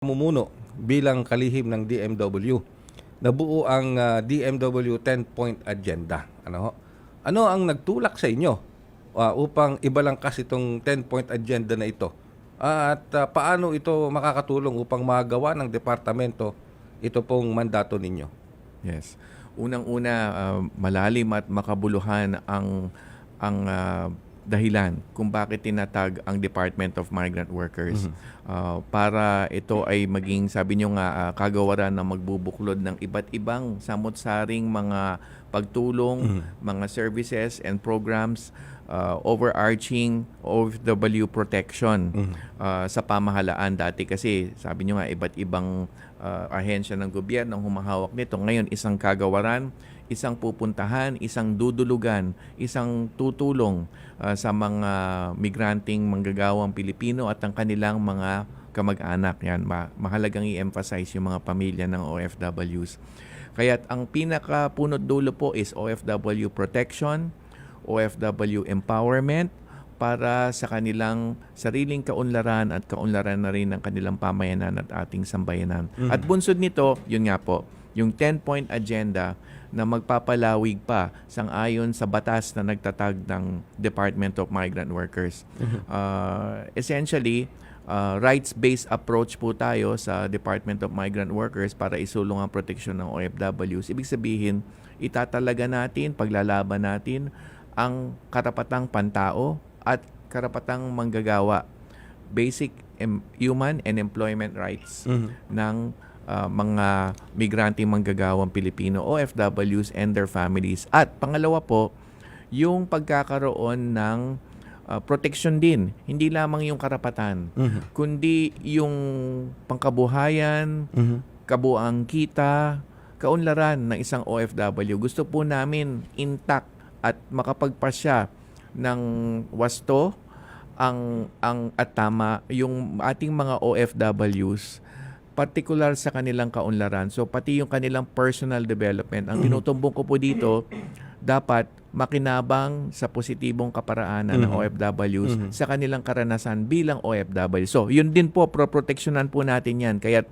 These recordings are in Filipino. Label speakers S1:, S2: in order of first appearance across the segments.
S1: mumuno bilang kalihim ng DMW. Nabuo ang ah, DMW 10-point agenda. Ano ho? Ano ang nagtulak sa inyo ah, upang ibalangkas itong 10-point agenda na ito? At ah, paano ito makakatulong upang magawa ng departamento ito pong mandato ninyo?
S2: Yes. Unang-una, uh, malalim at makabuluhan ang ang uh, dahilan kung bakit tinatag ang Department of Migrant Workers. Uh, para ito ay maging sabi nyo nga uh, kagawaran na magbubuklod ng iba't ibang samot-saring mga pagtulong, mga services and programs uh, overarching OFW protection uh, sa pamahalaan dati kasi sabi nyo nga iba't ibang uh, ahensya ng gobyerno ang humahawak nito. Ngayon isang kagawaran, isang pupuntahan, isang dudulugan, isang tutulong uh, sa mga migranting manggagawang Pilipino at ang kanilang mga kamag-anak. Yan, ma- mahalagang i-emphasize yung mga pamilya ng OFWs. Kaya ang pinaka punot dulo po is OFW protection, OFW empowerment para sa kanilang sariling kaunlaran at kaunlaran na rin ng kanilang pamayanan at ating sambayanan. At bunsod nito, yun nga po, yung 10-point agenda na magpapalawig pa sang-ayon sa batas na nagtatag ng Department of Migrant Workers. Uh, essentially, uh, rights-based approach po tayo sa Department of Migrant Workers para isulong ang proteksyon ng OFWs. Ibig sabihin, itatalaga natin, paglalaban natin ang karapatang pantao at karapatang manggagawa basic em- human and employment rights ng uh, mga migrante manggagawang Pilipino, OFWs and their families. At pangalawa po, yung pagkakaroon ng uh, protection din, hindi lamang yung karapatan, kundi yung pangkabuhayan, kabuang kita, kaunlaran ng isang OFW. Gusto po namin intact at makapagpasya ng wasto ang ang at tama yung ating mga OFWs particular sa kanilang kaunlaran. So pati yung kanilang personal development. Ang tinutumbong ko po dito dapat makinabang sa positibong kaparaanan ng OFWs sa kanilang karanasan bilang OFW. So, yun din po, pro-protectionan po natin yan. Kaya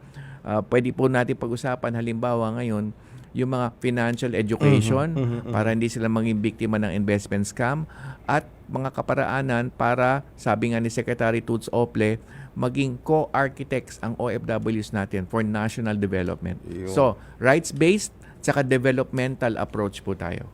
S2: uh, pwede po natin pag-usapan halimbawa ngayon yung mga financial education para hindi sila maging biktima ng investment scam at mga kaparaanan para, sabi nga ni Secretary Toots Ople, maging co-architects ang OFWs natin for national development.
S1: Yun.
S2: So, rights-based tsaka developmental approach po tayo.